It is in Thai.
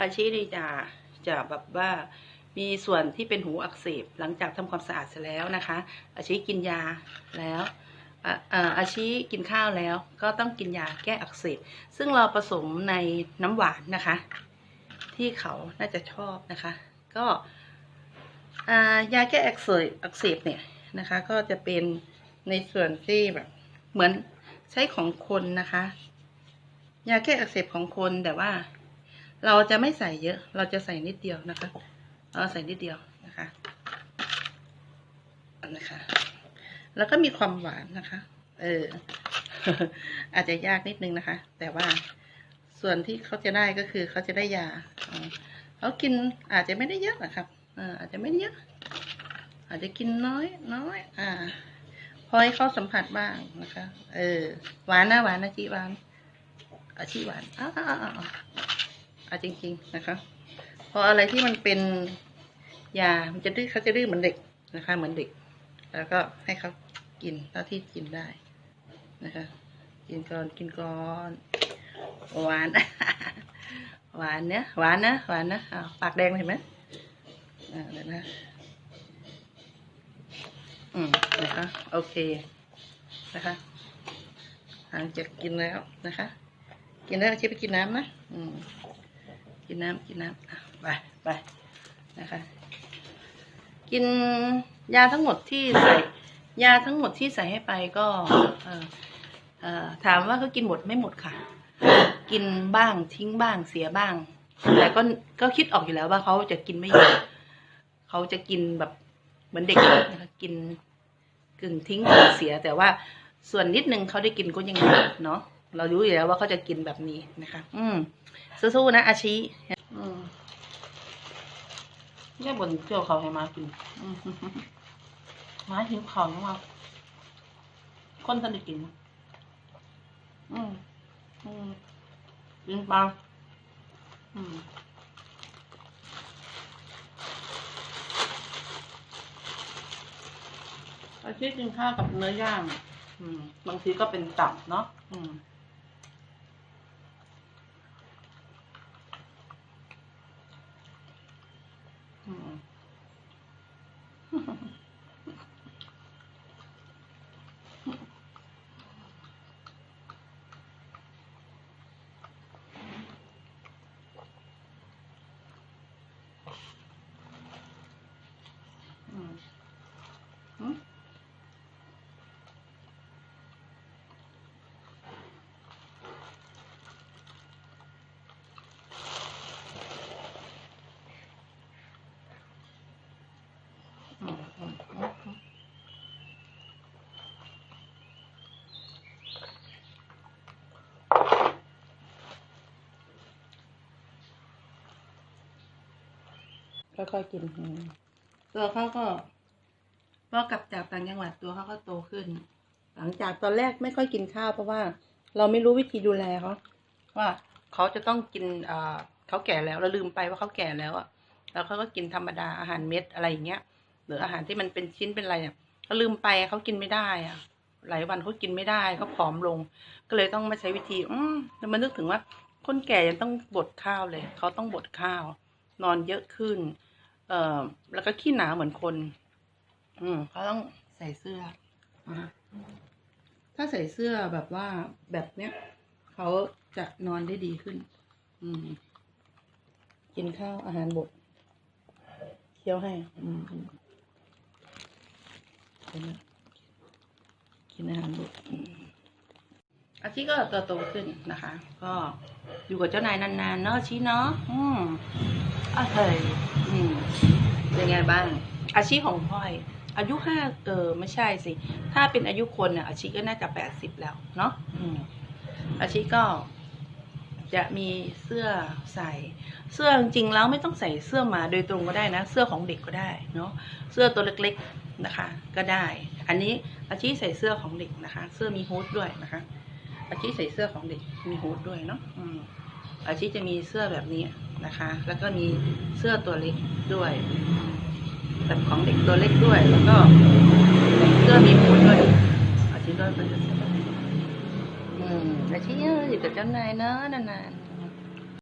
อาชีนีจะจะแบบว่ามีส่วนที่เป็นหูอักเสบหลังจากทำความสะอาดเสร็จแล้วนะคะ อาชีกินยาแล้วอาชีกินข้าวแล้วก็ต้องกินยาแก้อักเสบซึ่งเราผสมในน้ำหวานนะคะ ที่เขาน่าจะชอบนะคะ ก็ยาแก้อักเสบอักเสบเนี่ยนะคะ ก็จะเป็นในส่วนที่แบบเหมือนใช้ของคนนะคะ ยาแก้อักเสบของคนแต่ว่า เราจะไม่ใส่เยอะ เราจะใส่นิดเดียวนะคะ เราใส่นิดเดียวนะคะนะคะ แล้วก็มีความหวานนะคะ เออ อาจจะยากนิดนึงนะคะ แต่ว่าส่วนที่เขาจะได้ก็คือเขาจะได้ยาเขากินอาจจะไม่ได้เยอะนะครับอาจจะไม่ได้เยอะ อาจจะกินน้อยน้อย อ่า พอให้เขาสัมผัสบ้างนะคะ เออ หวานนะหวานนะจีหวานอาชีหวานอ่าอ่าอ่าจริง ๆ นะคะ พออะไรที่มันเป็นยา มันจะดื้อเขาจะดื้อเหมือนเด็กนะคะ เหมือนเด็ก แล้วก็ให้เขากินเท่าที่กินได้นะคะ กินก่อนกินก่อนหวาน หวานเนี้ยหวานนะหวานนะอ้าวปากแดงเห็นไหมอ่าเดี๋ยวนะอืมนะคะโอเคนะคะหลังจากกินแล้วนะคะ กินแล้วชิไปกินน้ำนะอืม กินน้ำกินน้ำอะไปไปนะคะ กินยาทั้งหมดที่ใส่ยาทั้งหมดที่ใส่ให้ไปก็เอ่อเอ่อถามว่าเขากินหมดไม่หมดค่ะ กินบ้างทิ้งบ้างเสียบ้าง แต่ก็ก็คิดออกอยู่แล้วว่าเขาจะกินไม่เยอะเขาจะกินแบบเหมือนเด็กนะคะกินกึ่งทิ้งกึ่งเสียแต่ว่าส่วนนิดนึงเขาได้กินก็ยังดีเนาะ เรารู้อยู่แล้วว่าเขาจะกินแบบนี้นะคะ อืมสู้ๆนะอาชีอืมแม่บนเที่ยวเขาให้มากินอืมมาหิวเขามากคนทันได้กินนะอืมอืมกินปลาอืมอาชีพกินข้าวกับเนื้อย่าง อืม บางทีก็เป็นตับเนาะ อืม Ha ha ha. ค่อยๆกินอืมตัวเขาก็พอกลับจากต่างจังหวัดตัวเขาก็โตขึ้น หลังจากตอนแรกไม่ค่อยกินข้าวเพราะว่า เราไม่รู้วิธีดูแลเขาว่าเขาจะต้องกินเอ่อเขาแก่แล้วเราลืมไปว่าเขาแก่แล้วอะแล้วเขาก็กินธรรมดาอาหารเม็ดอะไรอย่างเงี้ยหรืออาหารที่มันเป็นชิ้นเป็นอะไรเนี่ยเขาลืมไปเขากินไม่ได้อะหลายวันเขากินไม่ได้เขาผอมลง ก็เลยต้องมาใช้วิธี อืมแล้วมานึกถึงว่าคนแก่ยังต้องบดข้าวเลย เขาต้องบดข้าว นอนเยอะขึ้น เอ่อ แล้วก็ขี้หนาวเหมือนคน อืมเขาต้องใส่เสื้ออถ้าใส่เสื้อแบบว่าแบบเนี้ยเขาจะนอนได้ดีขึ้น อืม กินข้าวอาหารบดเคี้ยวให้ อืมกินอาหารบุตร อาชีก็โตโตขึ้นนะคะ ก็อยู่กับเจ้านายนานๆเนาะชีเนาะอืมอะเฮ้ยอืมเป็นไงบ้าง อาชีพของพ่อย อายุห้าเออไม่ใช่สิ ถ้าเป็นอายุคนเนี่ยอาชีก็น่าจะแปดสิบแล้ว เนาะอืมอาชีก็จะมีเสื้อใส่ เสื้อจริงๆแล้วไม่ต้องใส่เสื้อมาโดยตรงก็ได้นะ เสื้อของเด็กก็ได้เนาะเสื้อตัวเล็กๆนะคะ ก็ได้ อันนี้อาชีใส่เสื้อของเด็กนะคะ เสื้อมีฮู้ดด้วยนะคะ อาชีใส่เสื้อของเด็กมีฮูดด้วยเนาะอืมอาชีจะมีเสื้อแบบนี้นะคะ แล้วก็มีเสื้อตัวเล็กด้วยแบบของเด็กตัวเล็กด้วย แล้วก็เสื้อมีฮูดด้วยอาชีก็จะใส่แบบนี้อืมอาชีอยู่กับเจ้านายเนาะนานๆ